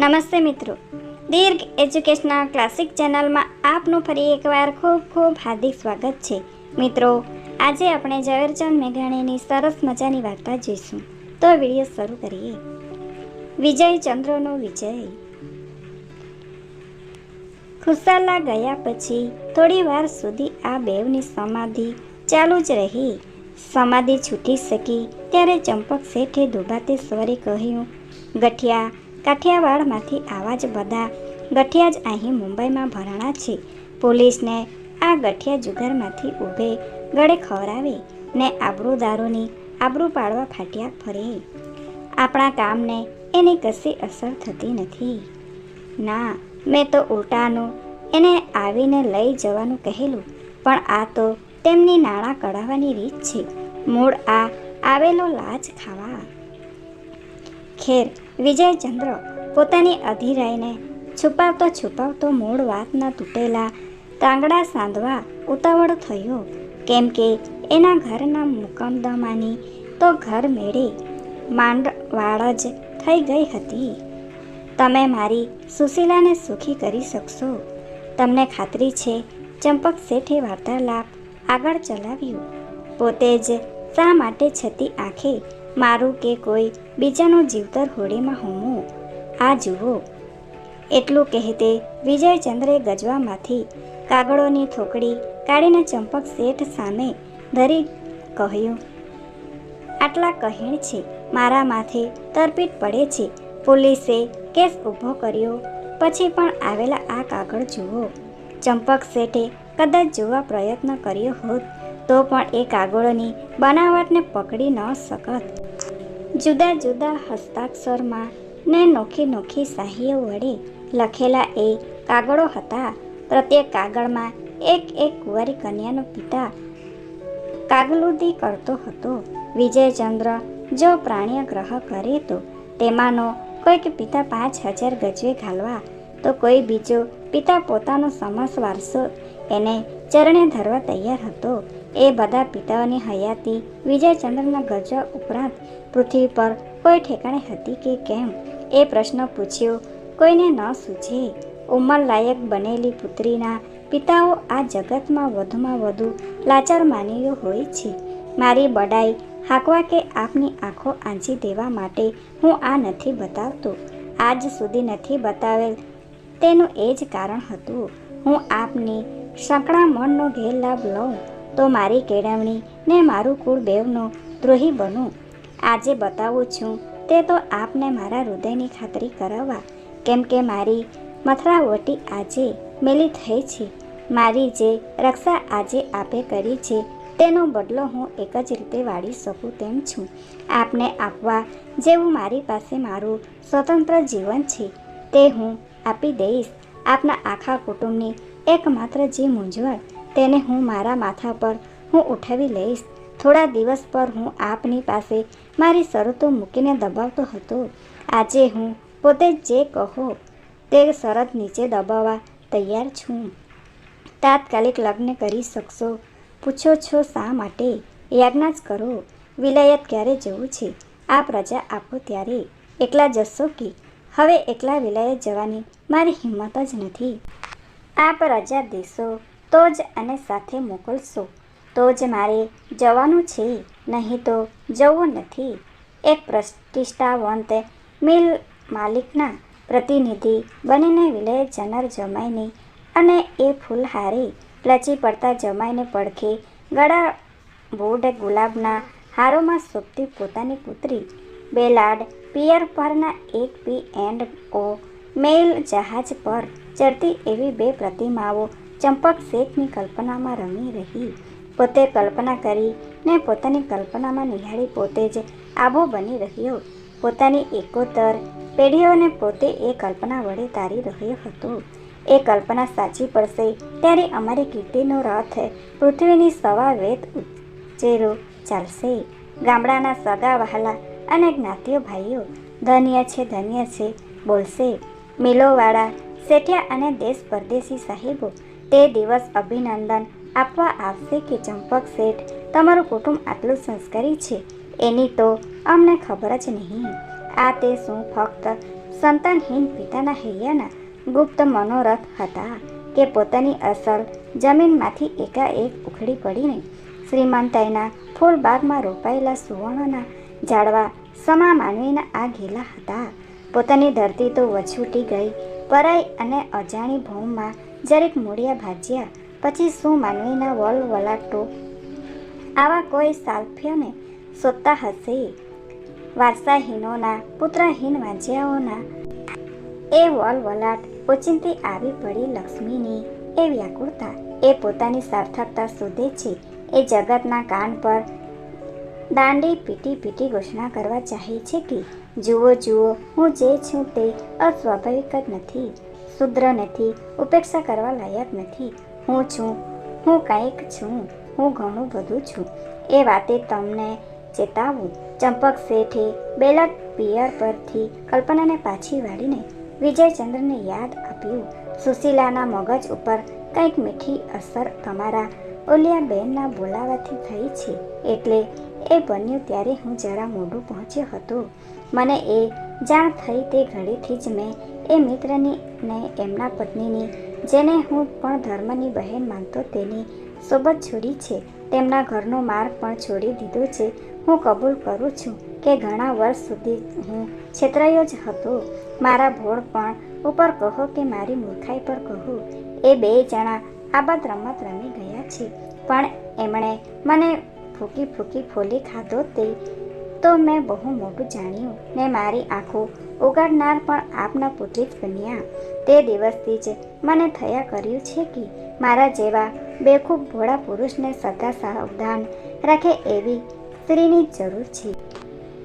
નમસ્તે મિત્રો. દીર્ઘ educational classic ચેનલમાં આપનું ફરી એકવાર ખૂબ ખૂબ હાર્દિક સ્વાગત છે. મિત્રો, આજે આપણે ઝવેરચંદ મેઘાણીની સરસ મજાની વાર્તા જોઈશું. તો વીડિયો શરૂ કરીએ. વિજય ચંદ્રનો વિજય. ખુશાલા ગયા પછી થોડી વાર સુધી આ બેવની સમાધિ ચાલુ જ રહી. સમાધિ છૂટી શકી ત્યારે ચંપક શેઠે દુભાતે સ્વરે કહ્યું, ગઠિયા કાઠિયાવાડમાંથી આવા જ બધા ગઠિયા જ અહીં મુંબઈમાં ભરણા છે. પોલીસને આ ગઠિયા જુગારમાંથી ઊભે ગળે ખવરાવે ને આબરૂદારોની આબરૂ પાડવા ફાટ્યા ફરે. આપણા કામને એની કશી અસર થતી નથી. ના, મેં તો ઉલટાનું એને આવીને લઈ જવાનું કહેલું, પણ આ તો તેમની નાણાં કઢાવવાની રીત છે. મૂળ આ આવેલો લાજ ખાવા. ખેર વિજયચંદ્ર પોતાની અધિરાયને છુપાવતો છુપાવતો મૂળ વાતના તૂટેલા તાંગડા સાંધવા ઉતાવળ થયો. કેમ કે એના ઘરના મુકમદમાની તો ઘર મેળે માંડવાળ જ થઈ ગઈ હતી. તમે મારી સુશીલાને સુખી કરી શકશો. તમને ખાતરી છે, ચંપક શેઠે વાર્તાલાપ આગળ ચલાવ્યું. પોતે જ શા માટે છતી આંખે મારું કે કોઈ બીજાનું જીવતર હોડીમાં હોમું? આ જુઓ. એટલું કહેતે વિજયચંદ્રે ગજવામાંથી કાગળોની થોકડી કાઢીને ચંપક શેઠ સામે ધરી કહ્યું, આટલા કહીણ છે, મારા માથે તરપીટ પડે છે. પોલીસે કેસ ઊભો કર્યો, પછી પણ આવેલા આ કાગળ જુઓ. ચંપક શેઠે કદાચ જોવા પ્રયત્ન કર્યો હોત, તો પણ એ કાગળોની બનાવટને પકડી ન શકત. જુદા જુદા હસ્તાક્ષરમાં ને નોખી નોખી શાહીઓ વડે લખેલા એ કાગળો હતા. પ્રત્યેક કાગળમાં એક એક કુંવારી કન્યાનો પિતા કાગલુદી કરતો હતો. વિજયચંદ્ર જો પ્રાણીય ગ્રહ કરે તો તેમાંનો કોઈક પિતા પાંચ હજાર ગજવે ઘાલવા. તો કોઈ બીજો પિતા પોતાનો સમાસ વારસો એને ચરણે ધરવા તૈયાર હતો. એ બધા પિતાઓની હયાતી વિજયચંદ્રના ગજવા ઉપરાંત પૃથ્વી પર કોઈ ઠેકાણે હતી કે કેમ? એ પ્રશ્ન પૂછ્યો, કોઈને ન સૂઝે. ઉંમર લાયક બનેલી પુત્રીના પિતાઓ આ જગતમાં વધુમાં વધુ લાચાર માનવીઓ હોય છે. મારી બડાઈ હાંકવા કે આપની આંખો આંચી દેવા માટે હું આ નથી બતાવતો. આજ સુધી નથી બતાવેલ તેનું એ જ કારણ હતું. હું આપની સંકળા મનનો ગેરલાભ લઉં, તો મારી કેળવણી ને મારું કુળ બેવનો દ્રોહી બનું. આજે બતાવું છું, તે તો આપને મારા હૃદયની ખાતરી કરાવવા. કેમ કે મારી મથરાવટી આજે મેલી થઈ છે. મારી જે રક્ષા આજે આપે કરી છે, તેનો બદલો હું એક જ રીતે વાળી શકું તેમ છું. આપને આપવા જેવું મારી પાસે મારું સ્વતંત્ર જીવન છે, તે હું આપી દઈશ આપના આખા કુટુંબની. એકમાત્ર જે મૂંઝવણ તેને હું મારા માથા પર હું ઉઠાવી લઈશ. થોડા દિવસ પર હું આપની પાસે મારી શરતો મૂકીને દબાવતો હતો. આજે હું પોતે જે કહો તે શરત નીચે દબાવવા તૈયાર છું. તાત્કાલિક લગ્ન કરી શકશો. પૂછો છો શા માટે? યાજ્ઞા જ કરો. વિલાયત ક્યારે જવું છે? આ પ્રજા આપો ત્યારે. એકલા જશો કે હવે એકલા વિલાયત જવાની મારી હિંમત જ નથી. આપ રજા દેશો, તો જ અને સાથે મોકલશો. તો જ મારે જવાનું છે, નહીં તો જવું નથી. એક પ્રતિષ્ઠાવંત મિલ માલિકના પ્રતિનિધિ બનીને વિલય જનાર જમાઈને અને એ ફૂલહારી લચી પડતા જમાઈને પડખે ગળા બોડ ગુલાબના હારોમાં શોભતી પોતાની પુત્રી બેલાડ, પિયર પરના એક પી એન્ડ ઓ, મેલ જહાજ પર ચડતી એવી બે પ્રતિમાઓ ચંપક શેઠની કલ્પનામાં રમી રહી. પોતે કલ્પના કરી ને પોતાની કલ્પનામાં નિહાળી પોતે જ આબો બની રહ્યો. પોતાની એકોતર પેઢીઓને પોતે એ કલ્પના વડે તારી રહ્યો હતો. એ કલ્પના સાચી પડશે ત્યારે અમારી કીર્તિનો રથ પૃથ્વીની સવા વેત ઉચેરો ચાલશે. ગામડાના સગા વહાલા અને જ્ઞાતિઓ ભાઈઓ, ધન્ય છે ધન્ય છે, બોલશે. મિલોવાળા, શેઠિયા અને દેશ પરદેશી સાહેબો, તે દિવસ અભિનંદન આપવા આવશે કે ચંપક શેઠ, તમારું કુટુંબ આટલું સંસ્કારી છે? એની તો અમને ખબર જ નહીં. આ તે શું ફક્ત સંતાનહીન પિતાના હૈયાના ગુપ્ત મનોરથ હતા કે પોતાની અસલ જમીનમાંથી એકાએક ઉખડી પડીને શ્રીમંતાઈના ફૂલબાગમાં રોપાયેલા સુવર્ણના ઝાડવા સમા માનવીના આ ઘેલા હતા. પોતાની ધરતી તો વછૂટી ગઈ. પરાઈ અને અજાણી ભૌમમાં જરીક મૂળિયા ભાજ્યા. પછી શું માનવીના વલ વલાટો? આવા કોઈ સાલ્ફ્યને શોધતા હશે? વારસાહીનોના, પુત્રહીન વાંજ્યાઓના. એ વલવલાટ ઓચિંતી આવી પડી લક્ષ્મીની. એ વ્યાકુળતા, એ પોતાની સાર્થકતા શોધે છે. એ જગતના કાન પર દાંડી પીટી પીટી ઘોષણા કરવા ચાહે છે કે, જુઓ જુઓ, હું જે છું તે અસ્વાભાવિક જ નથી, શુદ્ર નથી, ઉપેક્ષા કરવા લાયક નથી. હું છું, હું કંઈક છું, હું ઘણું બધું છું. એ વાતે તમને ચેતાવું. ચંપક શેઠે બેલક પિયર પરથી કલ્પનાને પાછી વાળીને વિજયચંદ્રને યાદ આપ્યું. સુશીલાના મગજ ઉપર કંઈક મીઠી અસર તમારા ઓલિયાબેનના બોલાવાથી થઈ છે. એટલે એ બન્યું ત્યારે હું જરા મોઢું પહોંચ્યો હતો. મને એ જાણ થઈ તે ઘડીથી જ મેં એ મિત્રની ને એમના પત્નીની, જેને હું પણ ધર્મની બહેન માનતો તેની સોબત છોડી છે. તેમના ઘરનો માર્ગ પણ છોડી દીધો છે. હું કબૂલ કરું છું કે ઘણા વર્ષ સુધી હું છેતરાયો જ હતો. મારા ભોળ પણ ઉપર કહો કે મારી મૂર્ખાઈ પર કહો. એ બે જણા આબાદ રમત રમી ગયા છે. પણ એમણે મને ફૂકી ફૂકી ફોલી ખાધો તે. તો મેં બહુ મોટું જાણ્યું. ને મારી આંખો ઉગાડનાર પણ આપના પુત્રી જ બન્યા. તે દિવસથી જ મને થયા કર્યું છે કે મારા જેવા બેખૂબ ભોળા પુરુષને સદા સાવધાન રાખે એવી સ્ત્રીની જરૂર છે.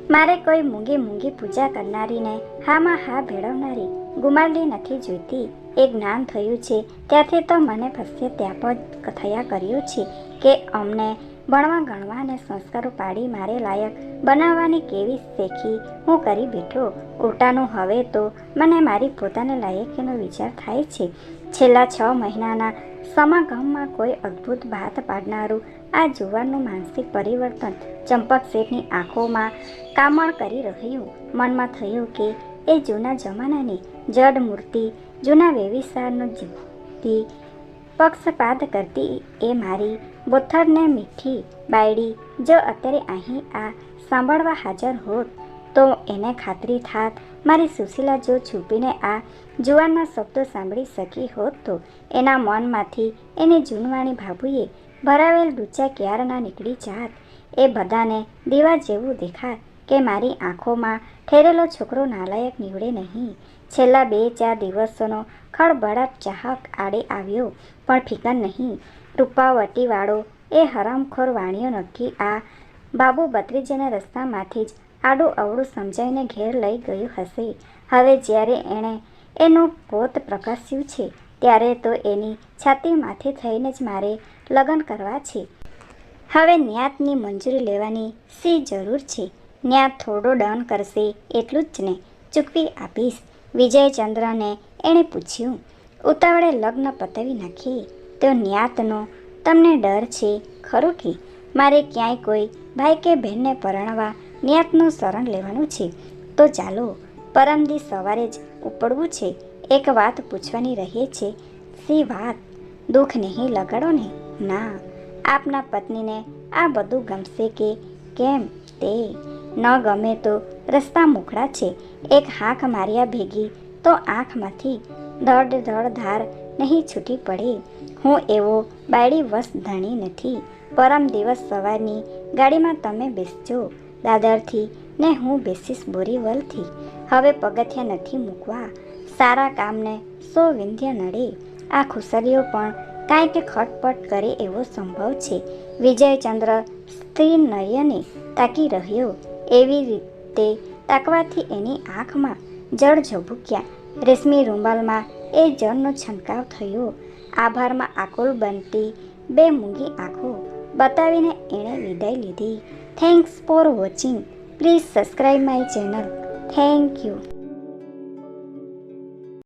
મારે કોઈ મૂંગી મૂંગી પૂજા કરનારીને હામાં હા ભેળવનારી ગુમાડી નથી જોઈતી. એ જ્ઞાન થયું છે. ત્યાંથી તો મને ફસ્ય ત્યાં પણ થયા કર્યું છે કે અમને ભણવા ગણવા અને સંસ્કારો પાડી મારે લાયક બનાવવાની કેવી શેખી? હું કરી બેઠો. ઉલટાનું હવે તો મને મારી પોતાને લાયકીનો વિચાર થાય છે. છેલ્લા છ મહિનાના સમાગમમાં કોઈ અદ્ભુત ભાત પાડનારું આ જુવાનનું માનસિક પરિવર્તન ચંપક શેઠની આંખોમાં કામણ કરી રહ્યું. મનમાં થયું કે એ જૂના જમાનાની જડ મૂર્તિ, જૂના વેવિસારનું જીવતી પક્ષપાત કરતી એ મારી બોથડને મીઠી બાયડી. જો અત્યારે અહીં આ સાંભળવા હાજર હોત, તો એને ખાતરી થાત. મારી સુશીલા જો છુપીને આ જુવાનના શબ્દો સાંભળી શકી હોત તો એના મનમાંથી એની જૂનવાણી ભાભુએ ભરાવેલ ડૂચા ક્યારના નીકળી જાત. એ બધાને દીવા જેવું દેખાત કે મારી આંખોમાં ઠેરેલો છોકરો નાલાયક નીવડે નહીં. છેલ્લા બે ચાર દિવસોનો ખળભળાટ ચાહક આડે આવ્યો, પણ ફિકર નહીં. રૂપાવટીવાળો એ હરામખોર વાણીઓ નક્કી આ બાબુ બત્રીજાના રસ્તામાંથી જ આડું અવળું સમજાવીને ઘેર લઈ ગયું હશે. હવે જ્યારે એણે એનું પોત પ્રકાશ્યું છે, ત્યારે તો એની છાતી માથે થઈને જ મારે લગ્ન કરવા છે. હવે ન્યાતની મંજૂરી લેવાની સી જરૂર છે? ન્યાત થોડો ડન કરશે એટલું જ ને. ચૂકવી આપીશ. વિજયચંદ્રને એણે પૂછ્યું, ઉતાવળે લગ્ન પતાવી નાખીએ તો ન્યાતનો, તમને ડર છે? ખરો કે? મારે ક્યાંય કોઈ ભાઈ કે બહેનને પરણવા ન્યાતનું શરણ લેવાનું છે? તો ચાલો, પરમદી સવારે જ ઉપડવું છે. એક વાત પૂછવાની રહે છે. સી વાત? દુઃખ નહીં લગાડો ને ના, આપના પત્નીને આ બધું ગમશે કે કેમ તે ન ગમે તો રસ્તા મોકળા છે. એક હાંક માર્યા ભેગી તો આંખમાંથી ધડ ધડ ધાર નહીં છૂટી પડે. હું એવો બાયડી વસ ધણી નથી. પરમ દિવસ સવારની ગાડીમાં તમે બેસજો. દાદરથી ને હું બેસીશ બોરીવલથી હવે પગથિયા નથી મૂકવા. સારા કામને સો વિંધ્ય નડે. આ ખુશલીઓ પણ કાંઈક ખટપટ કરે એવો સંભવ છે. વિજયચંદ્ર સ્ત્રી નયને તાકી રહ્યો. એવી રીતે તાકવાથી એની આંખમાં જળ ઝબૂક્યા. રેશમી રૂમાલમાં એ જળનો છંટકાવ થયો. આભારમાં આકુલ બનતી બે મૂંગી આંખો બતાવીને એણે વિદાય લીધી. Thanks for watching please subscribe my channel thank you